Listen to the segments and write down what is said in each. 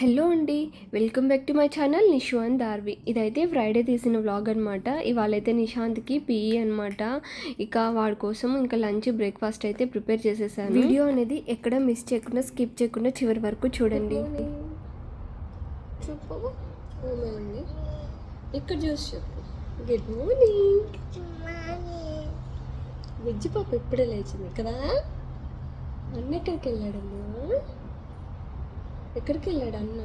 Hello అండి welcome back to my channel Nishanth Darvi. ఇదైతే Friday తీసిన వ్లాగ్ అనమాట ఇవాళైతే నిశాంత్కి పిఈ అనమాట ఇక వాడి కోసం ఇంకా లంచ్ బ్రేక్ఫాస్ట్ అయితే ప్రిపేర్ చేసేసాను. వీడియో అనేది ఎక్కడ మిస్ చేయకుండా స్కిప్ చేయకుండా చివరి వరకు చూడండి. ఇక్కడ చూసి చెప్పు. గుడ్ మార్నింగ్ విజ్జి పాప ఇప్పుడే లేచింది కదా? అన్న ఎక్కడికి వెళ్ళాడమ్మా? ఎక్కడికి వెళ్ళాడు అన్న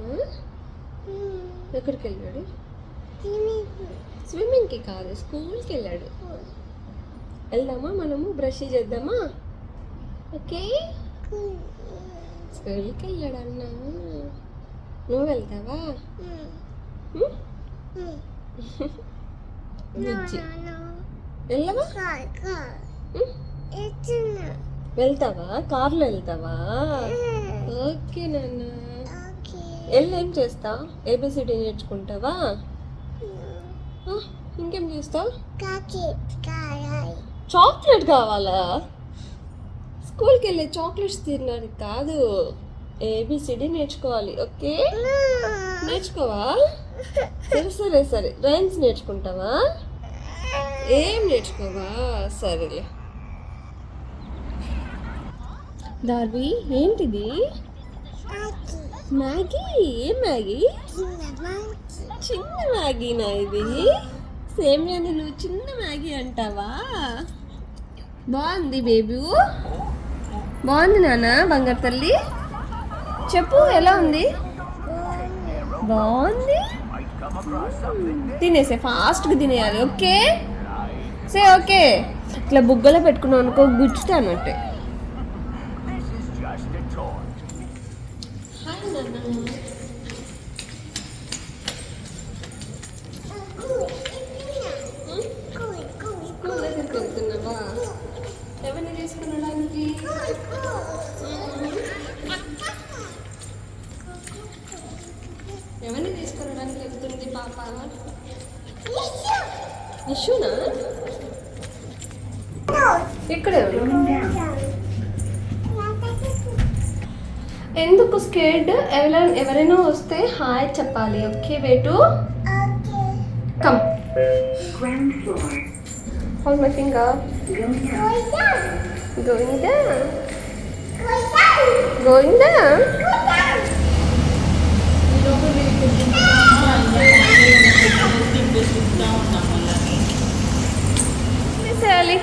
ఎక్కడికి వెళ్ళాడు స్విమ్మింగ్కి కాదు స్కూల్కి వెళ్ళాడు వెళ్దామా మనము? బ్రష్ చేద్దామా? ఓకే. స్కూల్కి వెళ్ళాడు అన్న నువ్వు వెళ్తావా వెళ్ళవా? వెళ్తావా? కార్లో వెళ్తావా? ఓకే నాన్న. వెళ్ళి ఏం చేస్తావు? ఏబిసిడి నేర్చుకుంటావా? ఇంకేం చేస్తావు? చాక్లెట్ కావాలా. స్కూల్కి వెళ్ళి చాక్లెట్స్ తినడానికి కాదు. ఏబిసిడి నేర్చుకోవాలి ఓకే? నేర్చుకోవా? సరే సరే సరే. రైమ్స్ నేర్చుకుంటావా? ఏం నేర్చుకోవా? సరేలే. దార్వి ఏంటిది? మ్యాగీ? ఏం మ్యాగీ? చిన్న మ్యాగీనా ఇది? సేమ్ నువ్వు చిన్న మ్యాగీ అంటావా? బాగుంది బేబీ. బాగుంది నాన్న బంగారు తల్లి. చెప్పు ఎలా ఉంది? బాగుంది. తినేసే ఫాస్ట్గా తినేయాలి ఓకే? Say okay. ఇట్లా బుగ్గలో పెట్టుకున్నావు అనుకో గుచ్చుతాను అంటే ఎవరిని తీసుకునడానికి వెళ్తుంది పాప? ఇష్యూనా ఇక్కడ ఎందుకు స్కేడ్ ఎవరైనా ఎవరైనా వస్తే హాయ్ చెప్పాలి. Okay. బేటు come Ground floor. Hold my finger. Going down. Going down. Going down. Miss Ali.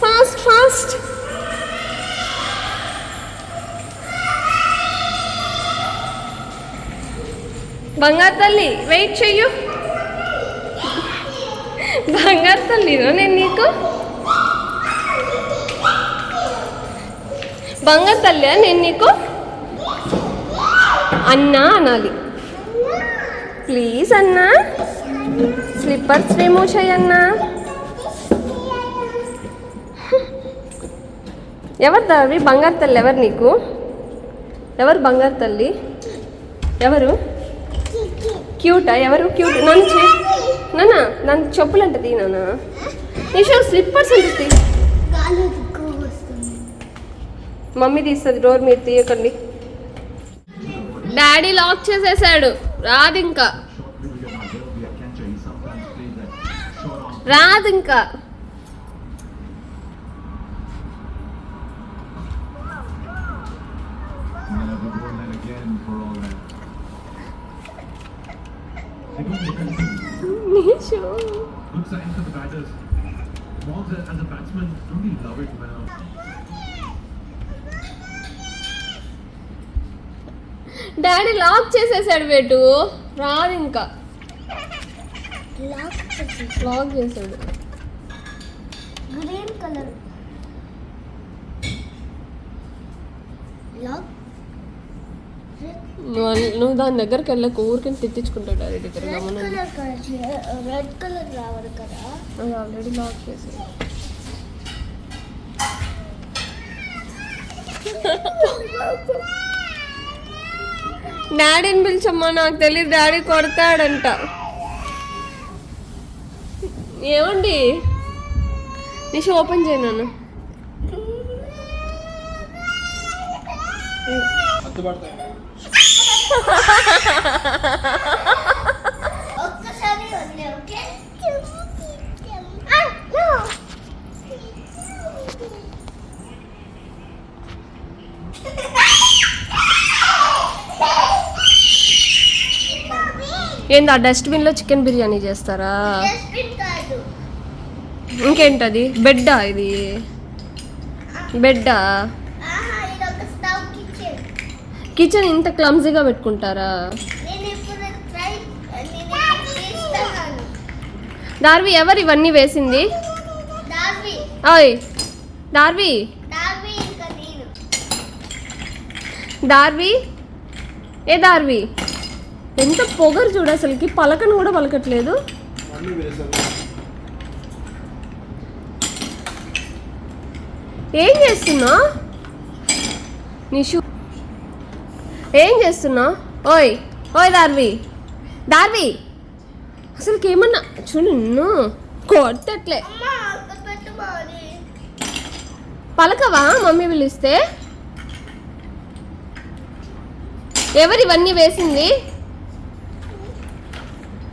Fast, fast. బంగారు తల్లి వెయిట్ చెయ్యు బంగారు తల్లినా నేను నీకు బంగారు తల్లి నేను నీకు అన్నా అనాలి. ప్లీజ్ అన్నా. స్లిప్పర్స్ రిమూవ్ చేయన్నా ఎవరు దావి? బంగారు తల్లి ఎవరు నీకు? ఎవరు బంగారు తల్లి? ఎవరు? క్యూటా? ఎవరు? క్యూట్? నన్ను చే నాన్న నన్ను చెప్పులు అంటే నీ నిషో స్లిప్పర్స్ ఉంటుంది మమ్మీ తీస్తుంది డోర్ మీరు తీయకండి డాడీ లాక్ చేసేసాడు రాదు ఇంకా రాదు ఇంకా Good sign for the batters. Boggs, as a batsman, don't you love it when daddy lock చేసేసాడు బేటు రాదు ఇంకా. లాక్ చేసాడు. Green colour. లాక్. నువ్వు దాని దగ్గరికి వెళ్ళక ఊరికని తిట్టించుకుంటాడు డాడీ దగ్గర రెడ్ గమనం కలర్ రెడ్ కలర్ రావాలి కదా. ఆల్రెడీ లాక్ చేసాడు. డాడీని పిలిచమ్మా నాకు తెలియదు డాడీ కొడతాడంట. ఏమండి? నిష ఓపెన్ చేయను ఒక్కసారి వదిలే ఓకే ఆ, no. ఏంది ఆ డస్ట్బిన్లో చికెన్ బిర్యానీ చేస్తారా? డస్ట్బిన్ ఇంకేంటది? బెడ్డా ఇది? బెడ్డా? కిచెన్ ఇంత క్లమ్జీగా పెట్టుకుంటారా? డార్వి ఎవరు ఇవన్నీ వేసింది? ఓయ్ డార్వి. డార్వి? ఏ డార్వి? ఎంత పొగరు చూడు అసలుకి. పలకను కూడా పలకట్లేదు. ఏం చేస్తున్నా? నిషు. ఏం చేస్తున్నా? ఓయ్ ఓయ్ దార్వి. దార్వి. అసలుకి ఏమన్నా చూడు నిన్ను. కొట్టట్లే. పలకవా మమ్మీ పిలిస్తే? ఎవరు ఇవన్నీ వేసింది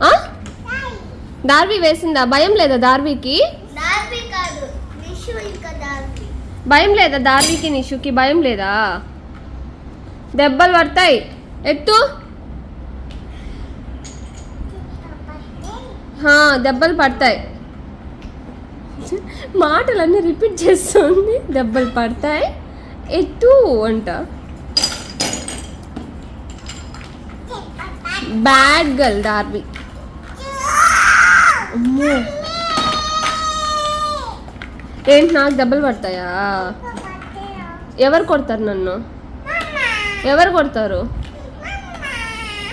ఆ? దార్వి వేసిందా? భయం లేదా దార్వికి? భయం లేదా దార్వికి నిషుకి? భయం లేదా? దెబ్బలు పడతాయి. ఎత్తు. దెబ్బలు పడతాయి. మాటలన్నీ రిపీట్ చేస్తుంది. దెబ్బలు పడతాయి. ఎత్తు అంట. బ్యాడ్ గర్ల్ డార్వి అమ్మో. ఏంటి నాకు దెబ్బలు పడతాయా? ఎవరు కొడతారు నన్ను? ఎవరు కొడతారు?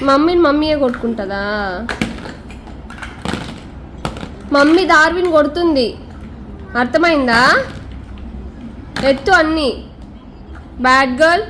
మమ్మీని మమ్మీయే కొట్టుకుంటుందా? మమ్మీ దార్విని కొడుతుంది. అర్థమైందా? ఎత్తు అన్నీ. Bad girl